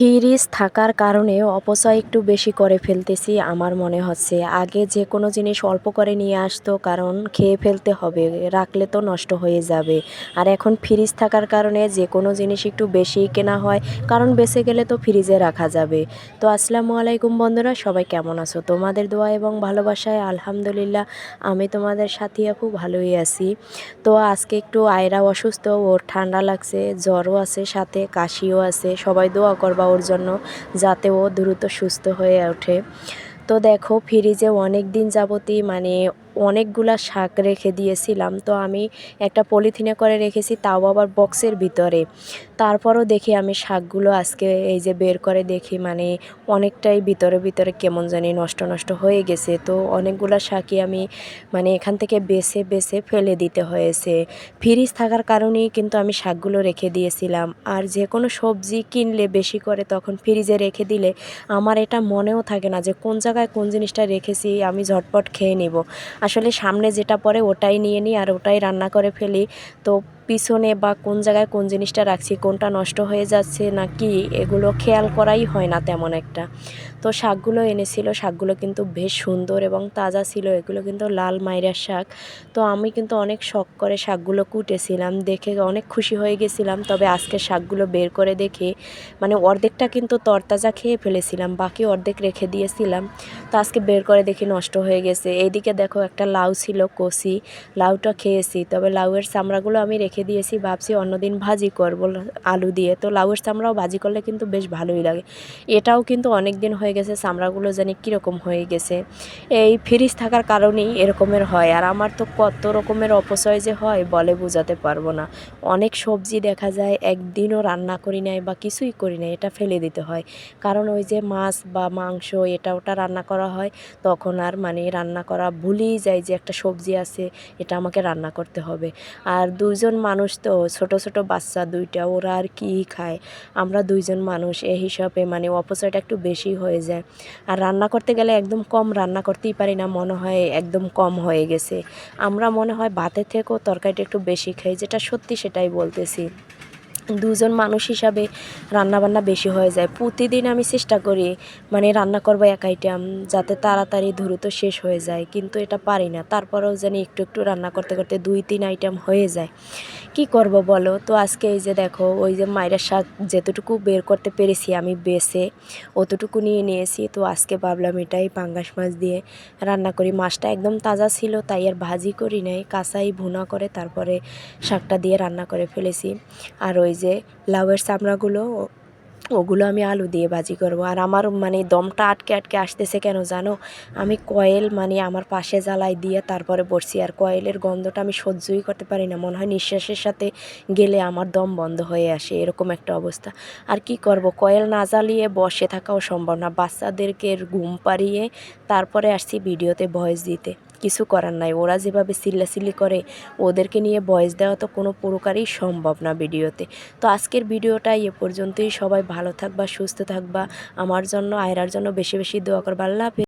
Fridge থাকার কারণে অপচয় একটু বেশি করে ফেলতেছি, আমার মনে হচ্ছে। আগে যে কোনো জিনিস অল্প করে নিয়ে আসতো, কারণ খেয়ে ফেলতে হবে, রাখলে তো নষ্ট হয়ে যাবে। আর এখন ফ্রিজ থাকার কারণে যে কোনো জিনিস একটু বেশি কেনা হয়, কারণ বেঁচে গেলে তো ফ্রিজে রাখা যাবে। তো আসসালামু আলাইকুম বন্ধুরা, সবাই কেমন আছো? তোমাদের দোয়া এবং ভালোবাসায় আলহামদুলিল্লাহ, আমি তোমাদের সাথী আপু ভালোই আছি। তো আজকে একটু আয়রা অসুস্থ, ওর ঠান্ডা লাগছে, জ্বরও আছে, সাথে কাশিও আছে, সবাই দোয়া করবা ওর জন্য যাতে ও দ্রুত সুস্থ হয়ে ওঠে। তো দেখো, ফ্রিজে অনেক দিন যাবতই মানে অনেকগুলা শাক রেখে দিয়েছিলাম। তো আমি একটা পলিথিনে করে রেখেছি, তাও আবার বক্সের ভিতরে। তারপরও দেখি আমি শাকগুলো আজকে এই যে বের করে দেখি মানে অনেকটাই ভিতরে ভিতরে কেমন জানি নষ্ট নষ্ট হয়ে গেছে। তো অনেকগুলো শাকই আমি মানে এখান থেকে বেছে বেছে ফেলে দিতে হয়েছে। ফ্রিজ থাকার কারণেই কিন্তু আমি শাকগুলো রেখে দিয়েছিলাম। আর যে কোনো সবজি কিনলে বেশি করে তখন ফ্রিজে রেখে দিলে আমার এটা মনেও থাকে না যে কোন জায়গায় কোন জিনিসটা রেখেছি, আমি ঝটপট খেয়ে নেব। আসলে সামনে যেটা পড়ে ওটাই নিয়ে নিই আর ওটাই রান্না করে ফেলি। তো পিছনে বা কোন জায়গায় কোন জিনিসটা রাখছি, কোনটা নষ্ট হয়ে যাচ্ছে না কি এগুলো খেয়াল করাই হয় না তেমন একটা। তো শাকগুলো এনেছিল, শাকগুলো কিন্তু বেশ সুন্দর এবং তাজা ছিল, এগুলো কিন্তু লাল মাইরার শাক। তো আমি কিন্তু অনেক শখ করে শাকগুলো কুটেছিলাম, দেখে অনেক খুশি হয়ে গেছিলাম, তবে আজকে শাকগুলো বের করে দেখে মানে অর্ধেকটা কিন্তু তরতাজা খেয়ে ফেলেছিলাম, বাকি অর্ধেক রেখে দিয়েছিলাম। তো আজকে বের করে দেখি নষ্ট হয়ে গেছে। এইদিকে দেখো একটা লাউ ছিল, কষি, লাউটা খেয়েছি, তবে লাউয়ের চামড়াগুলো আমি রেখে রেখে দিয়েছি, ভাবছি অন্যদিন ভাজি করব আলু দিয়ে। তো লাউয়ের চামড়াও ভাজি করলে কিন্তু বেশ ভালোই লাগে। এটাও কিন্তু অনেক দিন হয়ে গেছে, চামড়াগুলো জানি কীরকম হয়ে গেছে। এই ফ্রিজ থাকার কারণেই এরকমের হয়। আর আমার তো কত রকমের অপচয় যে হয়, বলে বোঝাতে পারব না। অনেক সবজি দেখা যায় একদিনও রান্না করি নাই বা কিছুই করি নাই, এটা ফেলে দিতে হয়। কারণ ওই যে মাছ বা মাংস, এটা ওটা রান্না করা হয়, তখন আর মানে রান্না করা ভুলেই যায় যে একটা সবজি আছে, এটা আমাকে রান্না করতে হবে। আর দুজন মানুষ তো, ছোট ছোট বাচ্চা দুইটা, ওরা আর কি খায়? আমরা দুইজন মানুষ এই হিসাবে মানে অপচয়টা একটু বেশি হয়ে যায়। আর রান্না করতে গেলে একদম কম রান্না করতেই পারি না, মনে হয় একদম কম হয়ে গেছে। আমরা মনে হয় ভাতের থেকেও তরকারিটা একটু বেশি খাই, যেটা সত্যি সেটাই বলতেছি। দুজন মানুষ হিসাবে রান্নাবান্না বেশি হয়ে যায়। প্রতিদিন আমি চেষ্টা করি মানে রান্না করব এক আইটেম যাতে তাড়াতাড়ি দ্রুত শেষ হয়ে যায়, কিন্তু এটা পারি না। তারপরেও জানি একটু একটু রান্না করতে করতে দুই, তিন আইটেম হয়ে যায়। কি করব বলো? তো আজকে এই যে দেখো, ওই যে মায়ের শাক যেতটুকু বের করতে পেরেছি আমি বেছে অতটুকু নিয়ে নিয়েছি। তো আজকে ভাবলাম এটাই পাঙ্গাস মাছ দিয়ে রান্না করি। মাছটা একদম তাজা ছিল, তাই আর ভাজি করি নাই। কাঁচাই ভুনা করে তারপরে শাকটা দিয়ে রান্না করে ফেলেছি। আর ওই যে লাউয়ের চামড়াগুলো, ওগুলো আমি আলু দিয়ে ভাজি করব। আর আমার মানে দমটা আটকে আটকে আসতেছে কেন জানো? আমি কয়েল মানে আমার পাশে জ্বালাই দিয়ে তারপরে বসছি। আর কয়েলের গন্ধটা আমি সহ্যই করতে পারি না। মনে হয় নিঃশ্বাসের সাথে গেলে আমার দম বন্ধ হয়ে আসে, এরকম একটা অবস্থা। আর কি করব? কয়েল না জ্বালিয়ে বসে থাকাও সম্ভব না। বাচ্চাদেরকে ঘুম পাড়িয়ে তারপরে আসছি ভিডিওতে ভয়েস দিতে। কিছু করার নাই। ওরা যেভাবে চিল্লাচিল্লি করে, ওদেরকে নিয়ে ভয়েস দেওয়া তো কোনো প্রকারই সম্ভব না ভিডিওতে। তো আজকের ভিডিওটা এ পর্যন্তই। সবাই ভালো থাকবা, সুস্থ থাকবা। আমার জন্য, আয়রার জন্য বেশি বেশি দোয়া করবা। আল্লাহ